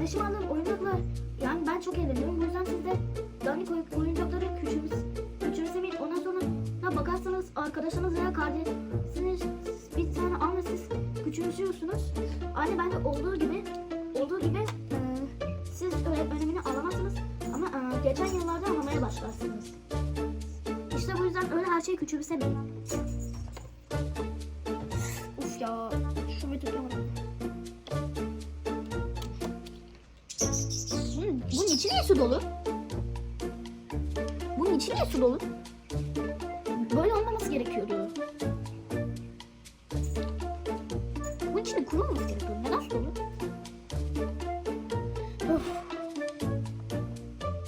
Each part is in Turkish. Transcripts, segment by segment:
kardeşim aldığım oyuncaklar yani ben çok eğleniyorum. Bu yüzden siz de dandik oy- oyuncakları küçümse, küçümsemeyin. Ondan sonra ya bakarsanız arkadaşınız veya kardeşiniz bir tane alma siz küçümsüyorsunuz. Aynı bende olduğu gibi olduğu gibi e, siz önemini alamazsınız ama e, geçen yıllarda anlamaya başlarsınız. İşte bu yüzden öyle her şeyi küçümsemeyin. Uf ya şu bir tutamadım. İçi niye su dolu? Bunun içi niye su dolu? Böyle olmaması gerekiyordu. Bunun içinde kuru olması gerekiyordu. Neden su dolu? Of.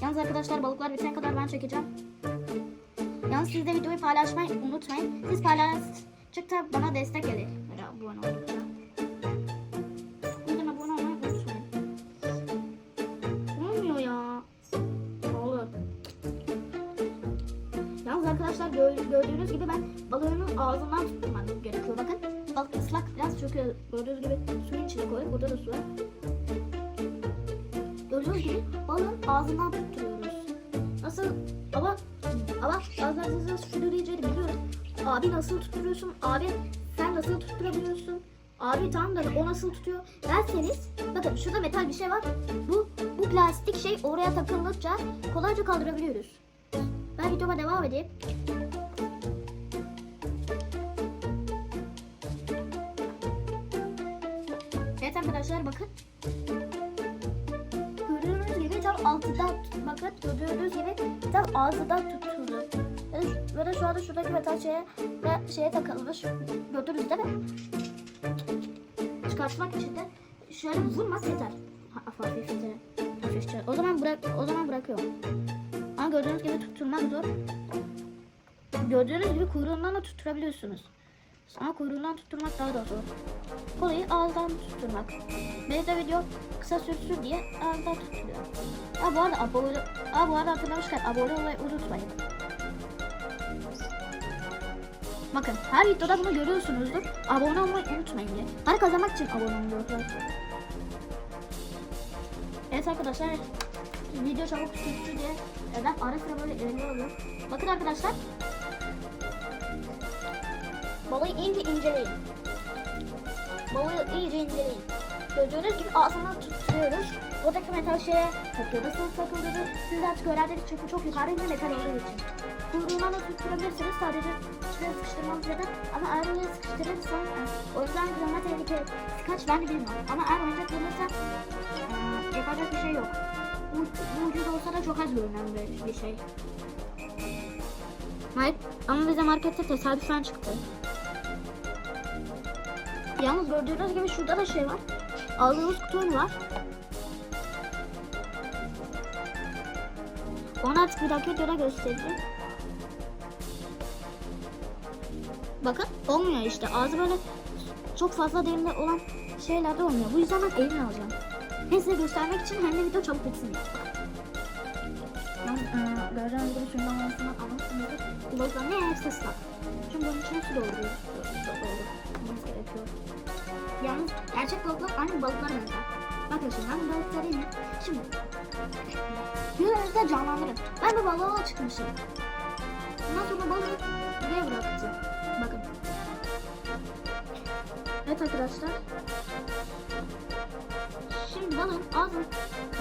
Yalnız arkadaşlar balıklar bitene kadar ben çekeceğim. Yalnız siz de videoyu paylaşmayı unutmayın. Siz paylaştıkça bana destek gelir. Abone oldukça. Gördüğünüz gibi ben balığının ağzından tutmam gerekiyor. Bakın balık ıslak biraz çöküyor. Gördüğünüz gibi suyun içine koyup burada da su var. Gördüğünüz gibi balığın ağzından tutturuyoruz. Nasıl ama ama bazılarınızın şunu diyeceğini biliyorum. Abi nasıl tutturuyorsun? Abi sen nasıl tutturabiliyorsun? Abi tamam da o nasıl tutuyor? Derseniz bakın şurada metal bir şey var. Bu bu plastik şey oraya takıldıkça kolayca kaldırabiliyoruz. Ben videoma devam edeyim. Evet arkadaşlar bakın. Gördüğünüz gibi tam altıdan bakın gördüğünüz gibi tam altıdan tutuldu. Ve de şu anda şuradaki metal şeye şeye takılmış. Gördünüz değil mi? Çıkartmak için de şöyle vurmak yeter. Ha, hafifçe. Hafifçe. O zaman bırak o zaman bırakıyorum. Ama gördüğünüz gibi tutturmak zor. Gördüğünüz gibi kuyruğundan da tutturabiliyorsunuz. Ama kuyruğundan tutturmak daha da zor. Kolayı ağızdan tutturmak. De video kısa sürsün diye ağızdan tutturuyor. Ha bu arada abone, ha bu arada hatırlamışken abone olmayı unutmayın. Bakın her videoda bunu görüyorsunuzdur. Abone olmayı unutmayın diye. Para kazanmak için abone oluyorlar. Evet arkadaşlar video çabuk sürsün diye neden ara sıra böyle eğleniyor oluyor. Bakın arkadaşlar balığı iyice inceleyin. Balığı iyice inceleyin. Gördüğünüz gibi ağzından tutuyoruz. Oradaki metal şeye takıyor. Nasıl takıldığını siz de artık öğrendiniz çünkü çok yukarıda metal olduğu için. Kuyruğuna da tutturabilirsiniz sadece şuraya sıkıştırmanız yeter. Ama eğer oraya sıkıştırırsanız o yüzden kırılma tehlikeli. Kaç ben de bilmiyorum. Ama eğer oyuncak kırılırsa eee, yapacak bir şey yok. Bu, bu ucuz olsa da çok az görünen bir, bir şey. Hayır ama bize markette tesadüfen çıktı. Yalnız gördüğünüz gibi şurada da şey var. Aldığımız kutu var. Onu artık bir dahaki videoda göstereceğim. Bakın olmuyor işte. Ağzı böyle çok fazla derinde olan şeylerde olmuyor. Bu yüzden ben elini alacağım. Hem size göstermek için hem de video çabuk bitsin. Ben e, gördüğünüz gibi şundan. Bu balıklar ne hepsi ıslak. Çünkü bunun içine su dolduruyoruz. Doldurmamız gerekiyor. Yalnız gerçek balıklar aynı balıklar benzer. Şimdi ben balıkları. Şimdi gözünüzde canlandırın. Ben bu balığa çıkmışım. Ondan sonra balığı buraya bırakacağım. Bakın. Evet arkadaşlar. Şimdi balığın ağzı,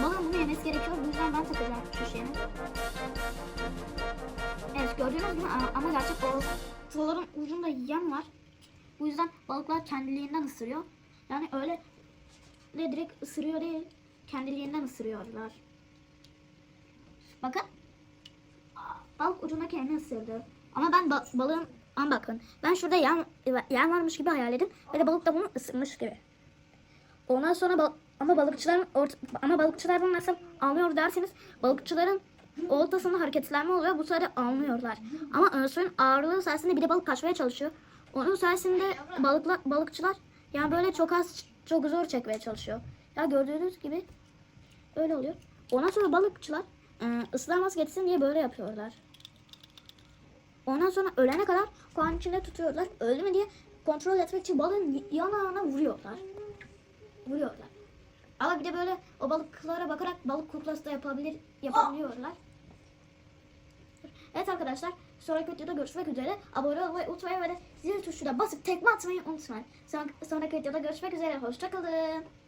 balığın bunu yemesi gerekiyor. Bu yüzden ben takacağım şeyini. Evet gördüğünüz gibi ama gerçek ortaların ucunda yem var. Bu yüzden balıklar kendiliğinden ısırıyor. Yani öyle de direkt ısırıyor değil. Kendiliğinden ısırıyorlar. Bakın. Balık ucundaki yemi ısırdı. Ama ben ba- balığın ama bakın ben şurada yan, yan varmış gibi hayal edin ve de balık da bunu ısırmış gibi. Ondan sonra bal- ama balıkçıların ama balıkçılar bunu nasıl anlıyor derseniz balıkçıların oltasında hareketlenme oluyor. Bu sırada almıyorlar. Ama suyun ağırlığı sayesinde bir de balık kaçmaya çalışıyor. Onun sayesinde balıklar balıkçılar yani böyle çok az çok zor çekmeye çalışıyor. Ya gördüğünüz gibi öyle oluyor. Ondan sonra balıkçılar ıslanması geçsin diye böyle yapıyorlar. Ondan sonra ölene kadar kovanın içinde tutuyorlar. Öldü mü diye kontrol etmek için balığın yanağına vuruyorlar. Vuruyorlar. Ama bir de böyle o balıklara bakarak balık kuklası da yapabilir, yapabiliyorlar. Evet arkadaşlar sonraki videoda görüşmek üzere. Abone olmayı unutmayın ve de zil tuşuna basıp tekme atmayı unutmayın. Son, sonraki videoda görüşmek üzere. Hoşçakalın.